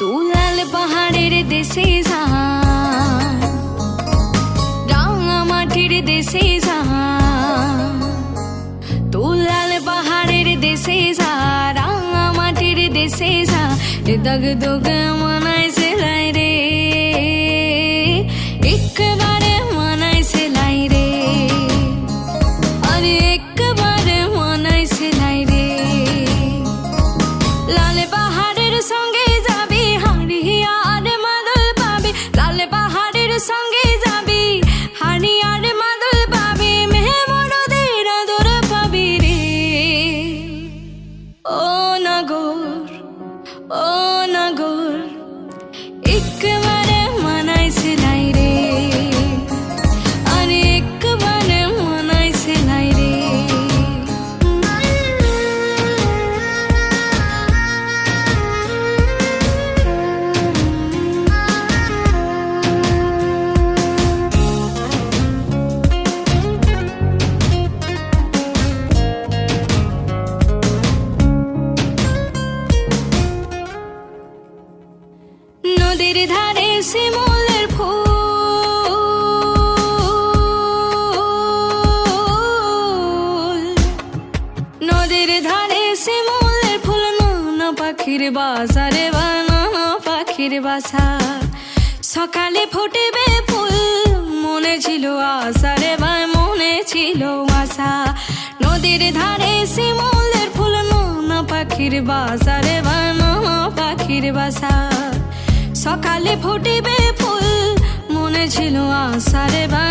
তু লাল পাহাড়ের দেশে যান রাঙা মাটির দেশে যান তু লাল পাহাড়ের দেশে যা রাঙা মাটির দেশে যা দগ দগ মানা নদীর ধারে শিমুলের ফুল। নদীর ধারে শিমুলের ফুল, নানা পাখির বাসারে বানানা পাখির বাসা। সকালে ফুটবে ফুল, মনে ছিল আশারে বা মনে ছিল আশা নদীর ধারে শিমুলের ফুল, নানা পাখির বাসারে বানানা পাখির বাসা। সকালে ফুটিবে ফুল মনে ছিল আশারে বা